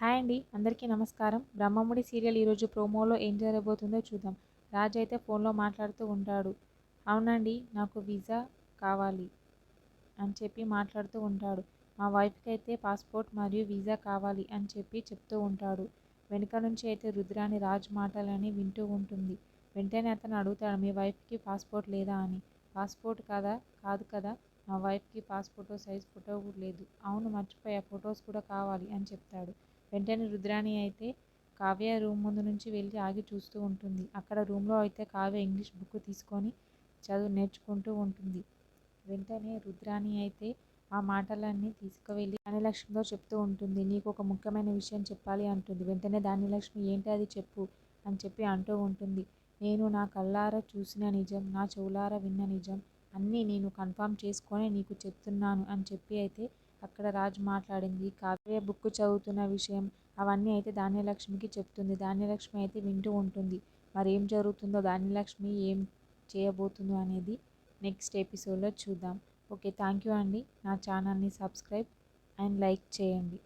Hi అండి అందరికీ నమస్కారం. బ్రహ్మముడి సీరియల్ ఈరోజు ప్రోమోలో ఏం జరగబోతుందో చూద్దాం. రాజు అయితే ఫోన్లో మాట్లాడుతూ ఉంటాడు. అవునండి నాకు వీసా కావాలి అని చెప్పి మాట్లాడుతూ ఉంటాడు. మా వైఫ్కి అయితే పాస్పోర్ట్ మరియు వీసా కావాలి అని చెప్పి చెప్తూ ఉంటాడు. వెనుక నుంచి అయితే రుద్రాని రాజు మాటలని వింటూ ఉంటుంది. వెంటనే అతను అడుగుతాడు మీ వైఫ్కి పాస్పోర్ట్ లేదా అని? పాస్పోర్ట్ కదా కాదు కదా మా వైఫ్కి పాస్పోర్ట్ సైజ్ ఫోటో లేదు. అవును మర్చిపోయా ఫొటోస్ కూడా కావాలి అని చెప్తాడు. వెంటనే రుద్రాణి అయితే కావ్య రూమ్ ముందు నుంచి వెళ్ళి ఆగి చూస్తూ ఉంటుంది. అక్కడ రూమ్లో అయితే కావ్య ఇంగ్లీష్ బుక్ తీసుకొని చదువు నేర్చుకుంటూ ఉంటుంది. వెంటనే రుద్రాణి అయితే ఆ మాటలన్నీ తీసుకువెళ్ళి ధాన్యలక్ష్మితో చెప్తూ ఉంటుంది. నీకు ఒక ముఖ్యమైన విషయం చెప్పాలి అంటుంది. వెంటనే ధాన్యలక్ష్మి ఏంటి అది చెప్పు అని చెప్పి అంటూ ఉంటుంది. నేను నా కళ్ళారా చూసిన నిజం నా చెవులారా విన్న నిజం అన్నీ నేను కన్ఫర్మ్ చేసుకొని నీకు చెప్తున్నాను అని చెప్పి అయితే అక్కడ రాజు మాట్లాడింది. కావ్య బుక్ చదువుతున్న విషయం అవన్నీ అయితే ధాన్యలక్ష్మికి చెప్తుంది. ధాన్యలక్ష్మి అయితే వింటూ ఉంటుంది. మరి ఏం జరుగుతుందో ధాన్యలక్ష్మి ఏం చేయబోతుందో అనేది నెక్స్ట్ ఎపిసోడ్లో చూద్దాం. ఓకే థ్యాంక్ యూ అండి. నా ఛానల్ని సబ్స్క్రైబ్ అండ్ లైక్ చేయండి.